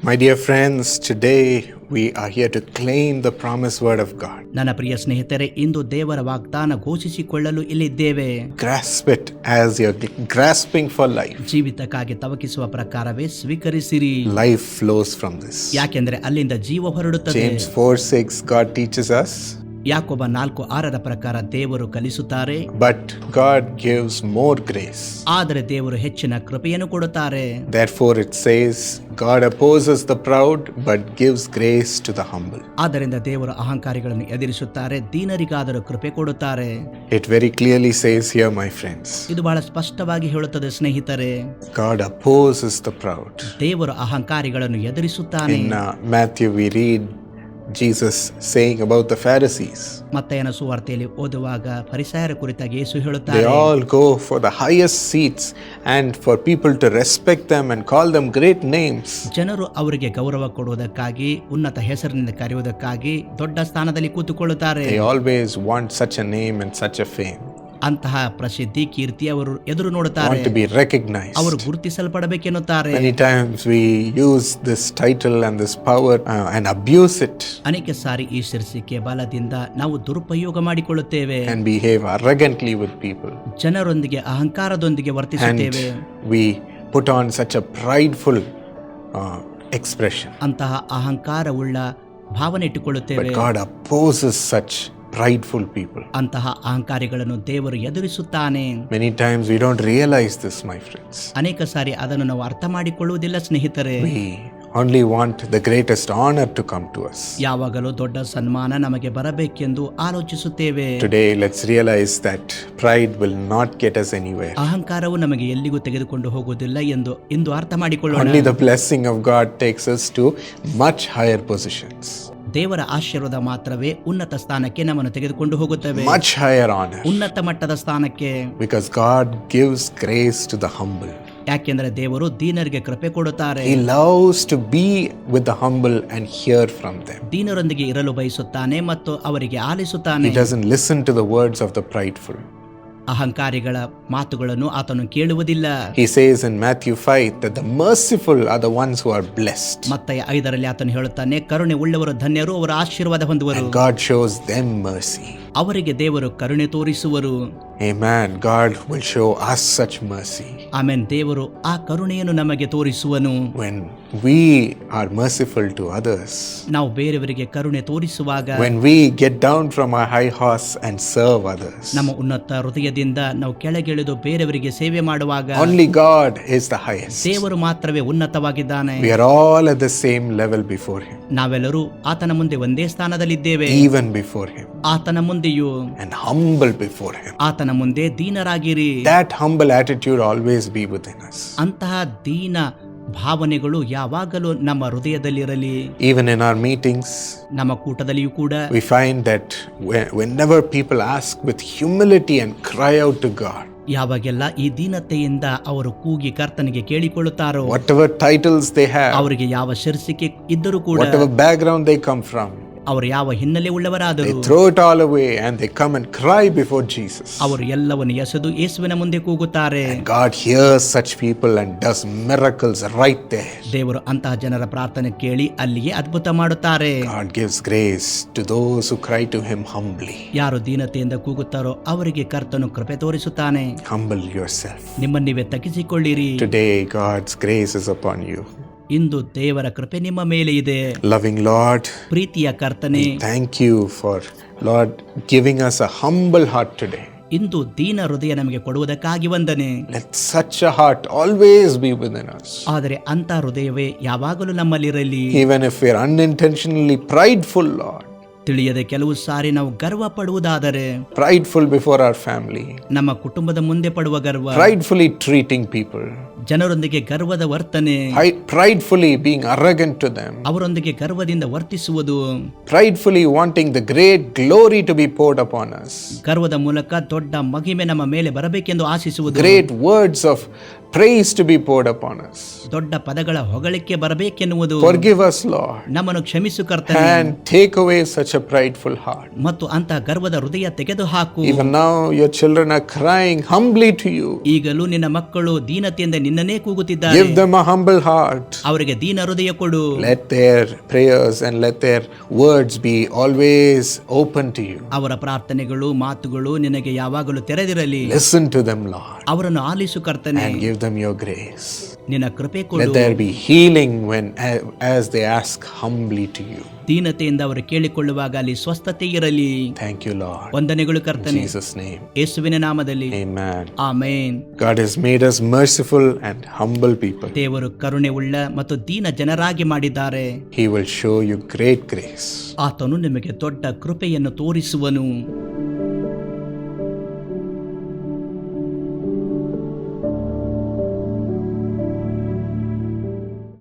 My dear friends, today we are here to claim the promised word of God. ನನ್ನ ಪ್ರಿಯ ಸ್ನೇಹಿತರೆ ಇಂದು ದೇವರ ವಾಗ್ದಾನ ಘೋಷಿಸಿಕೊಳ್ಳಲು ಇಲ್ಲಿದ್ದೇವೆ Grasp it as you're grasping for life. ಜೀವಿತಕ್ಕಾಗಿ ತವಕಿಸುವ ಪ್ರಕಾರವೇ ಸ್ವೀಕರಿಸಿರಿ Life flows from this. ಯಾಕೆಂದ್ರೆ ಅಲ್ಲಿಂದ ಜೀವ ಹೊರಡುತ್ತದೆ James 4 6, God teaches us, ಯಾಕೊಬ್ಬ ನಾಲ್ಕು ಆರರ ಪ್ರಕಾರ ದೇವರು ಕಲಿಸುತ್ತಾರೆ. But God gives more grace ಆದರೆ ದೇವರು ಹೆಚ್ಚಿನ ಕೃಪೆಯನ್ನು ಕೊಡುತ್ತಾರೆ. Therefore, it says God opposes the proud but gives grace to the humble ಆದ್ದರಿಂದ ದೇವರು ಅಹಂಕಾರಿಗಳನ್ನು ಎದುರಿಸುತ್ತಾರೆ ದೀನರಿಗಾದರೂ ಕೃಪೆ ಕೊಡುತ್ತಾರೆ. It very clearly says here my friends ಇದು ಬಹಳ ಸ್ಪಷ್ಟವಾಗಿ ಹೇಳುತ್ತದೆ ಸ್ನೇಹಿತರೆ. ಗಾಡ್ opposes ದ ಪ್ರೌಡ್ ದೇವರು ಅಹಂಕಾರಿಗಳನ್ನು ಎದುರಿಸುತ್ತಾನೆ. Matthew we read Jesus saying about the Pharisees. ಮತ್ತಯನ ಸುವಾರ್ತೆಯಲ್ಲಿ ಓದುವಾಗ ಪರಿಸಾಯರ ಕುರಿತಾಗಿ ಯೇಸು They ಹೇಳುತ್ತಾರೆ all go for the highest seats and for people to respect them and call them great names. ಜನರು ಅವರಿಗೆ ಗೌರವ ಕೊಡುವುದಕ್ಕಾಗಿ ಉನ್ನತ ಹೆಸರಿನಿಂದ ಕರೆಯುವುದಕ್ಕಾಗಿ ದೊಡ್ಡ ಸ್ಥಾನದಲ್ಲಿ ಕೂತುಕೊಳ್ಳುತ್ತಾರೆ They always want such a name and such a fame, ಅಂತಹ ಪ್ರಸಿದ್ಧಿ ಕೀರ್ತಿ ಅವರು ಎದುರು ನೋಡುತ್ತಾರೆ want to be recognized. ಅವರು ಗುರುತಿಸಲ್ಪಡಬೇಕೆನ್ನುತ್ತಾರೆ Many times we use this title and this power uh, and abuse it ಅನೇಕ ಸಾರಿ ಈ ಶೀರ್ಷಿಕೆ ಬಲದಿಂದ ನಾವು ದುರುಪಯೋಗ ಮಾಡಿಕೊಳ್ಳುತ್ತೇವೆ and behave arrogantly with people. ಜನರೊಂದಿಗೆ ಅಹಂಕಾರದೊಂದಿಗೆ And ವರ್ತಿಸುತ್ತೇವೆ we put on such a prideful uh, expression. ಅಂತಹ ಅಹಂಕಾರವುಳ್ಳ ಭಾವನೆ ಇಟ್ಟುಕೊಳ್ಳುತ್ತೇವೆ But God opposes such prideful people. ಅಂತಹ ಅಹಂಕಾರಿಗಳನ್ನು ದೇವರು ಎದುರಿಸುತ್ತಾನೆ Many times we don't realize this, my friends. ಅನೇಕ ಸಾರಿ ಅದನ್ನು ನಾವು ಅರ್ಥ ಮಾಡಿಕೊಳ್ಳುವುದಿಲ್ಲ ಸ್ನೇಹಿತರೆ We only want the greatest honor to come to us. ಯಾವಾಗಲೂ ದೊಡ್ಡ ಸನ್ಮಾನ ನಮಗೆ ಬರಬೇಕೆಂದು ಆಲೋಚಿಸುತ್ತೇವೆ Today, let's realize that pride will not get us anywhere. ಅಹಂಕಾರವು ನಮಗೆ ಎಲ್ಲಿಗೂ ತೆಗೆದುಕೊಂಡು ಹೋಗುವುದಿಲ್ಲ ಎಂದು ಇಂದು ಅರ್ಥ ಮಾಡಿಕೊಳ್ಳೋಣ Only the blessing of God takes us to much higher positions, ದೇವರ ಆಶೀರ್ವಾದ ಮಾತ್ರವೇ ಉನ್ನತ ಸ್ಥಾನಕ್ಕೆ ನಮ್ಮನ್ನು ತೆಗೆದುಕೊಂಡು ಹೋಗುತ್ತವೆ. ಉನ್ನತ ಮಟ್ಟದ ಸ್ಥಾನಕ್ಕೆ. Because God gives grace to the humble ಯಾಕೆಂದರೆ ದೇವರು ದೀನರಿಗೆ ಕೃಪೆ ಕೊಡುತ್ತಾರೆ. He loves to be with the humble and hear from them ದೀನರೊಂದಿಗೆ ಇರಲು ಬಯಸುತ್ತಾನೆ ಮತ್ತು ಅವರಿಗೆ ಆಲಿಸುತ್ತಾನೆ. He doesn't listen to the words of the prideful ಅಹಂಕಾರಿಗಳ ಮಾತುಗಳನ್ನು ಆತನು ಕೇಳುವುದಿಲ್ಲ He says in Matthew 5 that the merciful are the ones who are blessed. ಮತ್ತೆ ಐದರಲ್ಲಿ ಆತನು ಹೇಳುತ್ತಾನೆ ಕರುಣೆ ಉಳ್ಳವರು ಧನ್ಯರು ಅವರ ಆಶೀರ್ವಾದ ಹೊಂದುವರು And God shows them mercy. ಅವರಿಗೆ ದೇವರು ಕರುಣೆ ತೋರಿಸುವರು Amen. God will show us such mercy Amen ದೇವರು ಆ ಕರುಣೆಯನ್ನು ನಮಗೆ ತೋರಿಸುವನು when we are merciful to others. ನಾವು ಬೇರೆಯವರಿಗೆ ಕರುಣೆ ತೋರಿಸುವಾಗ When we get down from our high horse and serve others. ನಮ್ಮ ಉನ್ನತ ಹೃದಯದಿಂದ ನಾವು ಕೆಳಗಿಳಿದು ಬೇರೆಯವರಿಗೆ ಸೇವೆ ಮಾಡುವಾಗ Only God is the highest. ದೇವರು ಮಾತ್ರವೇ ಉನ್ನತವಾಗಿದ್ದಾನೆ We are all at the same level before Him, ನಾವೆಲ್ಲರೂ ಆತನ ಮುಂದೆ ಒಂದೇ ಸ್ಥಾನದಲ್ಲಿದ್ದೇವೆ even before Him, ಆತನ ಮುಂದೆಯೂ and humble before Him. ಆತನ ಮುಂದೆ ದೀನರಾಗಿರಿ That humble attitude always be within us. ಅಂತಹ ದೀನ ಭಾವನೆಗಳು ಯಾವಾಗಲೂ ನಮ್ಮ ಹೃದಯದಲ್ಲಿರಲಿ Even in our meetings, ನಮ್ಮ ಕೂಟದಲ್ಲಿಯೂ ಕೂಡ we find that whe- whenever people ask with humility and cry out to God, ಯಾವಾಗೆಲ್ಲ ಈ ದೀನತೆಯಿಂದ ಅವರು ಕೂಗಿ ಕರ್ತನಿಗೆ ಕೇಳಿಕೊಳ್ಳುತ್ತಾರೋ whatever titles they have, ಅವರಿಗೆ ಯಾವ ಶೀರ್ಷಿಕೆ ಇದ್ದರೂ ಕೂಡ whatever background they come from, ಅವರು ಯಾವ ಹಿನ್ನೆಲೆ they ಉಳ್ಳವರಾದರೂ throw it all away and they come and cry before Jesus. ಅವರು ಎಲ್ಲವನ್ನು ಎಸೆದು ಯೇಸುವಿನ ಮುಂದೆ ಕೂಗುತ್ತಾರೆ God hears such people and does miracles right there. ದೇವರು ಅಂತಹ ಜನರ ಪ್ರಾರ್ಥನೆ ಕೇಳಿ ಅಲ್ಲಿಯೇ ಅದ್ಭುತ ಮಾಡುತ್ತಾರೆ God gives grace to those who cry to Him humbly. ಯಾರು ದೀನತೆಯಿಂದ ಕೂಗುತ್ತಾರೋ ಅವರಿಗೆ ಕರ್ತನು ಕೃಪೆ ತೋರಿಸುತ್ತಾನೆ Humble yourself. ನಿಮ್ಮನ್ನು ನೀವೇ ತಗ್ಗಿಸಿಕೊಳ್ಳಿರಿ Today, God's grace is upon you. ಇಂದು ದೇವರ ಕೃಪೆ ನಿಮ್ಮ ಮೇಲೆ ಇದೆ. ಲವಿಂಗ್ ಲಾರ್ಡ್ ಪ್ರೀತಿಯ ಕರ್ತನೆ thank you for Lord giving us a humble heart today ಇಂದು ದೀನ ಹೃದಯ ನಮಗೆ ಕೊಡುವುದಕ್ಕಾಗಿ ವಂದನೆ. Let such heart always be within us. ಆದರೆ ಅಂತ ಹೃದಯವೇ ಯಾವಾಗಲೂ ನಮ್ಮಲ್ಲಿರಲಿ. Even if we're unintentionally prideful, Lord, ತಿಳಿಯದೆ ಕೆಲವು ಸಾರಿ ನಾವು ಗರ್ವ ಪಡುವುದಾದರೆ prideful ಬಿಫೋರ್ ಅವರ್ ಫ್ಯಾಮಿಲಿ ನಮ್ಮ ಕುಟುಂಬದ ಮುಂದೆ ಪಡುವ ಗರ್ವ. Pridefully ಟ್ರೀಟಿಂಗ್ ಪೀಪಲ್ ಜನರೊಂದಿಗೆ ಗರ್ವದ ವರ್ತನೆ. Pridefully pridefully being to to them, ಅವರೊಂದಿಗೆ ಗರ್ವದಿಂದ ವರ್ತಿಸುವುದು. Pridefully wanting the great glory to be poured upon us ಗರ್ವದ ಮೂಲಕ ದೊಡ್ಡ ಮಹಿಮೆ ನಮ್ಮ ಮೇಲೆ ಬರಬೇಕೆಂದು ಆಶಿಸುವುದು. Great words of praise to be poured upon us. ದೊಡ್ಡ ಪದಗಳ ಹೊಗಳಿಕೆ ಬರಬೇಕೆನ್ನುವುದು Forgive us, Lord, ನಮ್ಮನ್ನು ಕ್ಷಮಿಸು ಕರ್ತನೆ and take away such a prideful heart. ಮತ್ತು ಅಂತ ಗರ್ವದ ಹೃದಯ ತೆಗೆದುಹಾಕು Even now, your children are crying humbly to you. ಈಗಲೂ ನಿನ್ನ ಮಕ್ಕಳು ದೀನತೆಯಿಂದ ನಿನ್ನನ್ನೇ ಕೂಗುತ್ತಿದ್ದಾರೆ Give them a humble heart. ಅವರಿಗೆ ದೀನ ಹೃದಯ ಕೊಡು Let their prayers and let their words be always open to you. ಅವರ ಪ್ರಾರ್ಥನೆಗಳು ಮಾತುಗಳು ನಿನಗೆ ಯಾವಾಗಲೂ ತೆರೆದಿರಲಿ Listen to them, Lord, ಅವರನ್ನು ಆಲಿಸು ಕರ್ತನೆ and give them your grace. ನಿನ್ನ ಕೃಪೆ Let ಕೊಡು there be healing when as they ask humbly to you. ದೀನತೆಯಿಂದ ಅವರು ಕೇಳಿಕೊಳ್ಳುವಾಗ ಅಲ್ಲಿ ಸ್ವಸ್ಥತೆ ಇರಲಿ Thank you, Lord. ವಂದನೆಗಳು In ಕರ್ತನೆ Jesus' name. ಯೇಸುವಿನ ನಾಮದಲ್ಲಿ Amen. Amen God has made us merciful and humble people. ದೇವರು ಕರುಣೆ ಉಳ್ಳ ಮತ್ತು ದೀನ ಜನರಾಗಿ ಮಾಡಿದ್ದಾರೆ He will show you great grace. ಆತನು ನಿಮಗೆ ದೊಡ್ಡ ಕೃಪೆಯನ್ನು ತೋರಿಸುವನು